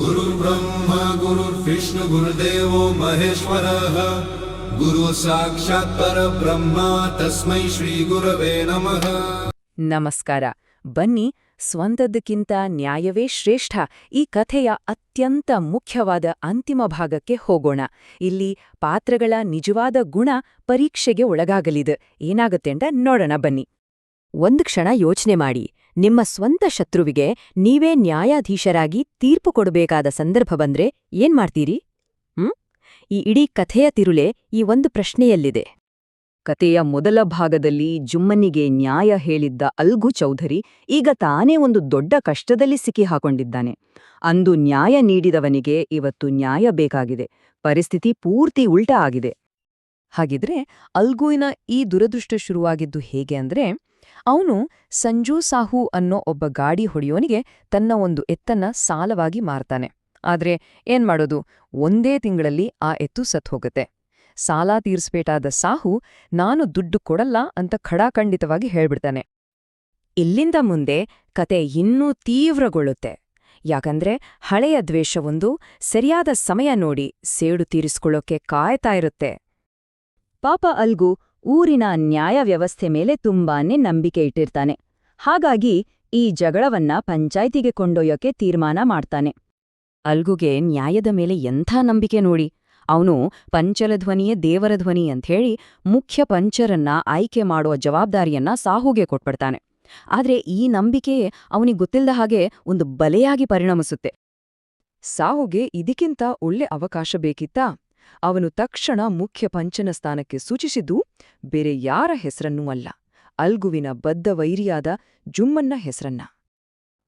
गुरुर्ब्रह्मा गुरुर्विष्णु गुरुदेवो महेश्वरः गुरु साक्षात् परब्रह्म तस्मै श्रीगुरवे नमः ನಮಸ್ಕಾರ ಬನ್ನಿ ಸ್ವಂತದ್ದಕ್ಕಿಂತ ನ್ಯಾಯವೇ ಶ್ರೇಷ್ಠ ಈ ಕಥೆಯ ಅತ್ಯಂತ ಮುಖ್ಯವಾದ ಅಂತಿಮ ಭಾಗಕ್ಕೆ ಹೋಗೋಣ ಇಲ್ಲಿ ಪಾತ್ರಗಳ ನಿಜವಾದ ಗುಣ ಪರೀಕ್ಷೆಗೆ ಒಳಗಾಗಲಿದೆ ಏನಾಗುತ್ತೆ ಅಂತ ನೋಡೋಣ ಬನ್ನಿ ಒಂದು ಕ್ಷಣ ಯೋಚನೆ ಮಾಡಿ ನಿಮ್ಮ ಸ್ವಂತ ಶತ್ರುವಿಗೆ ನೀವೇ ನ್ಯಾಯಾಧೀಶರಾಗಿ ತೀರ್ಪು ಕೊಡಬೇಕಾದ ಸಂದರ್ಭ ಬಂದ್ರೆ ಏನ್ ಮಾಡ್ತೀರಿ? ಹ್ಮ್? ಈ ಇಡೀ ಕಥೆಯ ತಿರುಳೆ ಈ ಒಂದು ಪ್ರಶ್ನೆಯಲ್ಲಿದೆ. ಕಥೆಯ ಮೊದಲ ಭಾಗದಲ್ಲಿ ಜುಮ್ಮನಿಗೆ ನ್ಯಾಯ ಹೇಳಿದ್ದ ಅಲ್ಗು ಚೌಧರಿ ಈಗ ತಾನೇ ಒಂದು ದೊಡ್ಡ ಕಷ್ಟದಲ್ಲಿ ಸಿಕ್ಕಿಹಾಕೊಂಡಿದ್ದಾನೆ ಅಂದು ನ್ಯಾಯ ನೀಡಿದವನಿಗೆ ಇವತ್ತು ನ್ಯಾಯ ಬೇಕಾಗಿದೆ. ಪರಿಸ್ಥಿತಿ ಪೂರ್ತಿ ಉಲ್ಟಾ ಆಗಿದೆ. ಹಾಗಿದ್ರೆ ಅಲ್ಗುವಿನ ಈ ದುರದೃಷ್ಟ ಶುರುವಾಗಿದ್ದು ಹೇಗೆ ಅಂದ್ರೆ ಅವನು ಸಂಜು ಸಾಹು ಅನ್ನೋ ಒಬ್ಬ ಗಾಡಿ ಹೊಡೆಯೋನಿಗೆ ತನ್ನ ಒಂದು ಎತ್ತನ್ನ ಸಾಲವಾಗಿ ಮಾರ್ತಾನೆ. ಆದ್ರೆ ಏನ್ ಮಾಡೋದು? ಒಂದೇ ತಿಂಗಳಲ್ಲಿ ಆ ಎತ್ತು ಸತ್ ಹೋಗುತ್ತೆ ಸಾಲ ತೀರಿಸ್ಬೇಕಾದ ಸಾಹು, ನಾನು ದುಡ್ಡು ಕೊಡಲ್ಲ ಅಂತ ಖಡಾಖಂಡಿತವಾಗಿ ಹೇಳ್ಬಿಡ್ತಾನೆ. ಇಲ್ಲಿಂದ ಮುಂದೆ ಕತೆ ಇನ್ನೂ ತೀವ್ರಗೊಳ್ಳುತ್ತೆ. ಯಾಕಂದ್ರೆ ಹಳೆಯ ದ್ವೇಷವೊಂದು ಸರಿಯಾದ ಸಮಯ ನೋಡಿ ಸೇಡು ತೀರಿಸ್ಕೊಳ್ಳೋಕೆ ಕಾಯ್ತಾ ಇರುತ್ತೆ. ಪಾಪ ಅಲ್ಗು ಊರಿನ ನ್ಯಾಯ ವ್ಯವಸ್ಥೆ ಮೇಲೆ ತುಂಬಾನೇ ನಂಬಿಕೆ ಇಟ್ಟಿರ್ತಾನೆ. ಹಾಗಾಗಿ ಈ ಜಗಳವನ್ನ ಪಂಚಾಯ್ತಿಗೆ ಕೊಂಡೊಯ್ಯೋಕೆ ತೀರ್ಮಾನ ಮಾಡ್ತಾನೆ. ಅಲ್ಗುಗೆ ನ್ಯಾಯದ ಮೇಲೆ ಎಂಥ ನಂಬಿಕೆ ನೋಡಿ. ಅವನು ಪಂಚಲಧ್ವನಿಯೇ ದೇವರ ಧ್ವನಿ ಅಂಥೇಳಿ ಮುಖ್ಯ ಪಂಚರನ್ನ ಆಯ್ಕೆ ಮಾಡುವ ಜವಾಬ್ದಾರಿಯನ್ನ ಸಾಹುಗೆ ಕೊಟ್ಬಿಡ್ತಾನೆ. ಆದ್ರೆ ಈ ನಂಬಿಕೆ ಅವನಿಗೆ ಗೊತ್ತಿಲ್ಲದ ಹಾಗೆ ಒಂದು ಬಲೆಯಾಗಿ ಪರಿಣಮಿಸುತ್ತೆ. ಸಾಹುಗೆ ಇದಕ್ಕಿಂತ ಒಳ್ಳೆ ಅವಕಾಶ ಬೇಕಿತ್ತಾ? ಅವನು ತಕ್ಷಣ ಮುಖ್ಯ ಪಂಚನ ಸ್ಥಾನಕ್ಕೆ ಸೂಚಿಸಿದ್ದು, ಬೇರೆ ಯಾರ ಹೆಸರನ್ನೂ ಅಲ್ಲ. ಅಲ್ಗುವಿನ ಬದ್ಧ ವೈರಿಯಾದ ಜುಮ್ಮನ್ನ ಹೆಸರನ್ನ.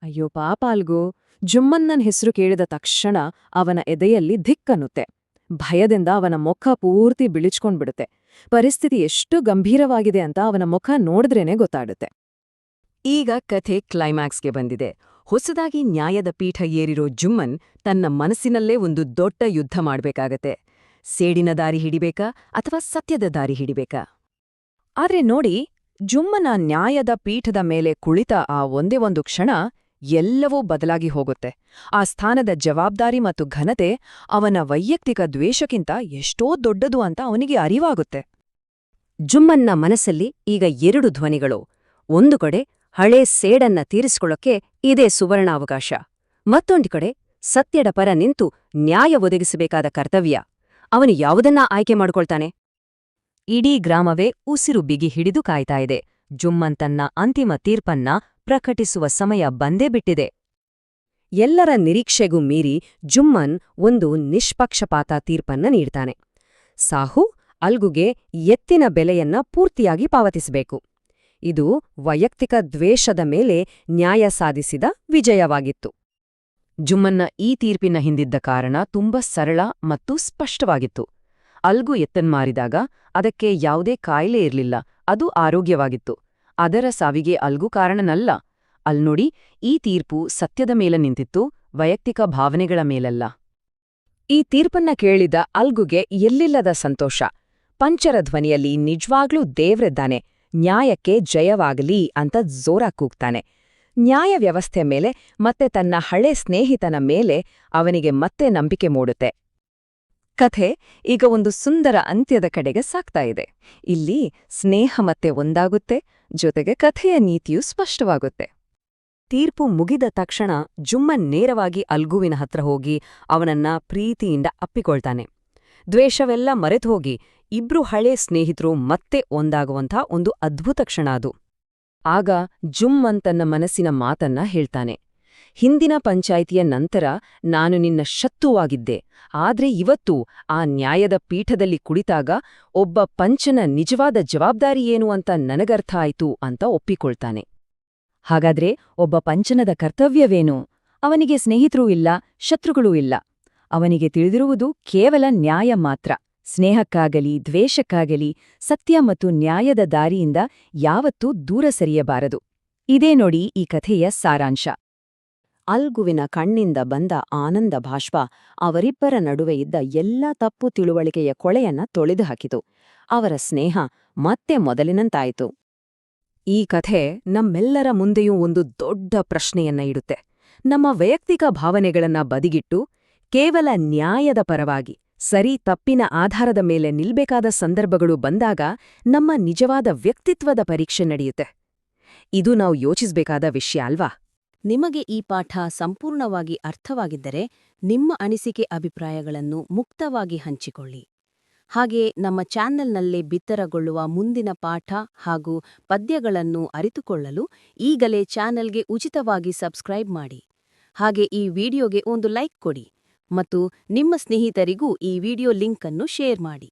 ಅಯ್ಯೋ ಪಾಪ ಅಲ್ಗು, ಜುಮ್ಮನ್ನನ್ ಹೆಸರು ಕೇಳಿದ ತಕ್ಷಣ ಅವನ ಎದೆಯಲ್ಲಿ ಧಿಕ್ಕನ್ನುತ್ತೆ ಭಯದಿಂದ ಅವನ ಮುಖ ಪೂರ್ತಿ ಬಿಳಿಚ್ಕೊಂಡ್ಬಿಡುತ್ತೆ. ಪರಿಸ್ಥಿತಿ ಎಷ್ಟು ಗಂಭೀರವಾಗಿದೆ ಅಂತ ಅವನ ಮುಖ ನೋಡಿದ್ರೇನೆ ಗೊತ್ತಾಡುತ್ತೆ. ಈಗ ಕಥೆ ಕ್ಲೈಮ್ಯಾಕ್ಸ್ಗೆ ಬಂದಿದೆ. ಹೊಸದಾಗಿ ನ್ಯಾಯದ ಪೀಠ ಏರಿರೋ ಜುಮ್ಮನ್ ತನ್ನ ಮನಸ್ಸಿನಲ್ಲೇ ಒಂದು ದೊಡ್ಡ ಯುದ್ಧ ಮಾಡ್ಬೇಕಾಗತ್ತೆ. ಸೇಡಿನ ದಾರಿ ಹಿಡಿಬೇಕಾ ಅಥವಾ ಸತ್ಯದ ದಾರಿ ಹಿಡಿಬೇಕಾ? ಆದ್ರೆ ನೋಡಿ, ಜುಮ್ಮನ ನ್ಯಾಯದ ಪೀಠದ ಮೇಲೆ ಕುಳಿತ ಆ ಒಂದೇ ಒಂದು ಕ್ಷಣ ಎಲ್ಲವೂ ಬದಲಾಗಿ ಹೋಗುತ್ತೆ. ಆ ಸ್ಥಾನದ ಜವಾಬ್ದಾರಿ ಮತ್ತು ಘನತೆ ಅವನ ವೈಯಕ್ತಿಕ ದ್ವೇಷಕ್ಕಿಂತ ಎಷ್ಟೋ ದೊಡ್ಡದು ಅಂತ ಅವನಿಗೆ ಅರಿವಾಗುತ್ತೆ. ಜುಮ್ಮನ್ನ ಮನಸ್ಸಲ್ಲಿ ಈಗ ಎರಡು ಧ್ವನಿಗಳು. ಒಂದು ಕಡೆ ಹಳೇ ಸೇಡನ್ನ ತೀರಿಸಿಕೊಳ್ಳೋಕೆ ಇದೇ ಸುವರ್ಣಾವಕಾಶ. ಮತ್ತೊಂದು ಕಡೆ ಸತ್ಯದ ಪರ ನಿಂತು ನ್ಯಾಯ ಒದಗಿಸಬೇಕಾದ ಕರ್ತವ್ಯ. ಅವನು ಯಾವುದನ್ನ ಆಯ್ಕೆ ಮಾಡ್ಕೊಳ್ತಾನೆ? ಇಡೀ ಗ್ರಾಮವೇ ಉಸಿರು ಬಿಗಿ ಹಿಡಿದು ಕಾಯ್ತಾ ಇದೆ. ಜುಮ್ಮನ್ ತನ್ನ ಅಂತಿಮ ತೀರ್ಪನ್ನ ಪ್ರಕಟಿಸುವ ಸಮಯ ಬಂದೇ ಬಿಟ್ಟಿದೆ. ಎಲ್ಲರ ನಿರೀಕ್ಷೆಗೂ ಮೀರಿ ಜುಮ್ಮನ್ ಒಂದು ನಿಷ್ಪಕ್ಷಪಾತ ತೀರ್ಪನ್ನ ನೀಡ್ತಾನೆ. ಸಾಹು ಅಲ್ಗುಗೆ ಎತ್ತಿನ ಬೆಲೆಯನ್ನ ಪೂರ್ತಿಯಾಗಿ ಪಾವತಿಸಬೇಕು. ಇದು ವೈಯಕ್ತಿಕ ದ್ವೇಷದ ಮೇಲೆ ನ್ಯಾಯ ಸಾಧಿಸಿದ ವಿಜಯವಾಗಿತ್ತು. ಜುಮ್ಮನ್ನ ಈ ತೀರ್ಪಿನ ಹಿಂದಿದ್ದ ಕಾರಣ ತುಂಬ ಸರಳ ಮತ್ತು ಸ್ಪಷ್ಟವಾಗಿತ್ತು. ಅಲ್ಗು ಎತ್ತನ್ಮಾರಿದಾಗ ಅದಕ್ಕೆ ಯಾವುದೇ ಕಾಯಿಲೆ ಇರಲಿಲ್ಲ, ಅದು ಆರೋಗ್ಯವಾಗಿತ್ತು. ಅದರ ಸಾವಿಗೆ ಅಲ್ಗು ಕಾರಣನಲ್ಲ. ಅಲ್ನೋಡಿ ಈ ತೀರ್ಪು ಸತ್ಯದ ಮೇಲೆ ನಿಂತಿತ್ತು, ವೈಯಕ್ತಿಕ ಭಾವನೆಗಳ ಮೇಲಲ್ಲ. ಈ ತೀರ್ಪನ್ನ ಕೇಳಿದ ಅಲ್ಗುಗೆ ಎಲ್ಲಿಲ್ಲದ ಸಂತೋಷ. ಪಂಚರ ಧ್ವನಿಯಲ್ಲಿ ನಿಜ್ವಾಗ್ಲೂ ದೇವ್ರೆದ್ದಾನೆ, ನ್ಯಾಯಕ್ಕೆ ಜಯವಾಗಲಿ ಅಂತ ಜೋರ ಕೂಗ್ತಾನೆ. ನ್ಯಾಯ ವ್ಯವಸ್ಥೆ ಮೇಲೆ ಮತ್ತೆ ತನ್ನ ಹಳೆ ಸ್ನೇಹಿತನ ಮೇಲೆ ಅವನಿಗೆ ಮತ್ತೆ ನಂಬಿಕೆ ಮೂಡುತ್ತೆ. ಕಥೆ ಈಗ ಒಂದು ಸುಂದರ ಅಂತ್ಯದ ಕಡೆಗೆ ಸಾಗ್ತಾ ಇದೆ. ಇಲ್ಲಿ ಸ್ನೇಹ ಮತ್ತೆ ಒಂದಾಗುತ್ತೆ, ಜೊತೆಗೆ ಕಥೆಯ ನೀತಿಯು ಸ್ಪಷ್ಟವಾಗುತ್ತೆ. ತೀರ್ಪು ಮುಗಿದ ತಕ್ಷಣ ಜುಮ್ಮನ್ ನೇರವಾಗಿ ಅಲ್ಗುವಿನ ಹತ್ರ ಹೋಗಿ ಅವನನ್ನ ಪ್ರೀತಿಯಿಂದ ಅಪ್ಪಿಕೊಳ್ತಾನೆ. ದ್ವೇಷವೆಲ್ಲ ಮರೆತು ಹೋಗಿ ಇಬ್ರು ಹಳೆ ಸ್ನೇಹಿತರು ಮತ್ತೆ ಒಂದಾಗುವಂಥ ಒಂದು ಅದ್ಭುತ ಕ್ಷಣ ಅದು. ಆಗ ಜುಮ್ ಅಂತನ್ನ ಮನಸ್ಸಿನ ಮಾತನ್ನ ಹೇಳ್ತಾನೆ. ಹಿಂದಿನ ಪಂಚಾಯಿತಿಯ ನಂತರ ನಾನು ನಿನ್ನ ಶತ್ರುವಾಗಿದ್ದೆ. ಆದ್ರೆ ಇವತ್ತು ಆ ನ್ಯಾಯದ ಪೀಠದಲ್ಲಿ ಕುಳಿತಾಗ ಒಬ್ಬ ಪಂಚನ ನಿಜವಾದ ಜವಾಬ್ದಾರಿ ಏನು ಅಂತ ನನಗರ್ಥ ಆಯ್ತು ಅಂತ ಒಪ್ಪಿಕೊಳ್ತಾನೆ. ಹಾಗಾದ್ರೆ ಒಬ್ಬ ಪಂಚನದ ಕರ್ತವ್ಯವೇನು? ಅವನಿಗೆ ಸ್ನೇಹಿತರೂ ಇಲ್ಲ, ಶತ್ರುಗಳೂ ಇಲ್ಲ. ಅವನಿಗೆ ತಿಳಿದಿರುವುದು ಕೇವಲ ನ್ಯಾಯ ಮಾತ್ರ. ಸ್ನೇಹಕ್ಕಾಗಲಿ, ದ್ವೇಷಕ್ಕಾಗಲಿ, ಸತ್ಯ ಮತ್ತು ನ್ಯಾಯದ ದಾರಿಯಿಂದ ಯಾವತ್ತೂ ದೂರ ಸರಿಯಬಾರದು. ಇದೇ ನೋಡಿ ಈ ಕಥೆಯ ಸಾರಾಂಶ. ಅಲ್ಗುವಿನ ಕಣ್ಣಿಂದ ಬಂದ ಆನಂದ ಭಾಷ್ಪ ಅವರಿಬ್ಬರ ನಡುವೆ ಇದ್ದ ಎಲ್ಲ ತಪ್ಪು ತಿಳುವಳಿಕೆಯ ಕೊಳೆಯನ್ನ ತೊಳೆದು ಹಾಕಿತು ಅವರ ಸ್ನೇಹ ಮತ್ತೆ ಮೊದಲಿನಂತಾಯಿತು. ಈ ಕಥೆ ನಮ್ಮೆಲ್ಲರ ಮುಂದೆಯೂ ಒಂದು ದೊಡ್ಡ ಪ್ರಶ್ನೆಯನ್ನ ಇಡುತ್ತೆ. ನಮ್ಮ ವೈಯಕ್ತಿಕ ಭಾವನೆಗಳನ್ನ ಬದಿಗಿಟ್ಟು ಕೇವಲ ನ್ಯಾಯದ ಪರವಾಗಿ ಸರಿ ತಪ್ಪಿನ ಆಧಾರದ ಮೇಲೆ ನಿಲ್ಬೇಕಾದ ಸಂದರ್ಭಗಳು ಬಂದಾಗ ನಮ್ಮ ನಿಜವಾದ ವ್ಯಕ್ತಿತ್ವದ ಪರೀಕ್ಷೆ ನಡೆಯುತ್ತೆ. ಇದು ನಾವು ಯೋಚಿಸಬೇಕಾದ ವಿಷಯ ಅಲ್ವಾ? ನಿಮಗೆ ಈ ಪಾಠ ಸಂಪೂರ್ಣವಾಗಿ ಅರ್ಥವಾಗಿದ್ದರೆ ನಿಮ್ಮ ಅನಿಸಿಕೆ ಅಭಿಪ್ರಾಯಗಳನ್ನು ಮುಕ್ತವಾಗಿ ಹಂಚಿಕೊಳ್ಳಿ. ಹಾಗೆ ನಮ್ಮ ಚಾನೆಲ್ನಲ್ಲೇ ಬಿತ್ತರಗೊಳ್ಳುವ ಮುಂದಿನ ಪಾಠ ಹಾಗೂ ಪದ್ಯಗಳನ್ನು ಅರಿತುಕೊಳ್ಳಲು ಈಗಲೇ ಚಾನೆಲ್ಗೆ ಉಚಿತವಾಗಿ ಸಬ್ಸ್ಕ್ರೈಬ್ ಮಾಡಿ. ಹಾಗೆ ಈ ವಿಡಿಯೋಗೆ ಒಂದು ಲೈಕ್ ಕೊಡಿ. ಮತ್ತು ನಿಮ್ಮ ಸ್ನೇಹಿತರಿಗೂ ಈ ವಿಡಿಯೋ ಲಿಂಕ್ ಅನ್ನು ಶೇರ್ ಮಾಡಿ.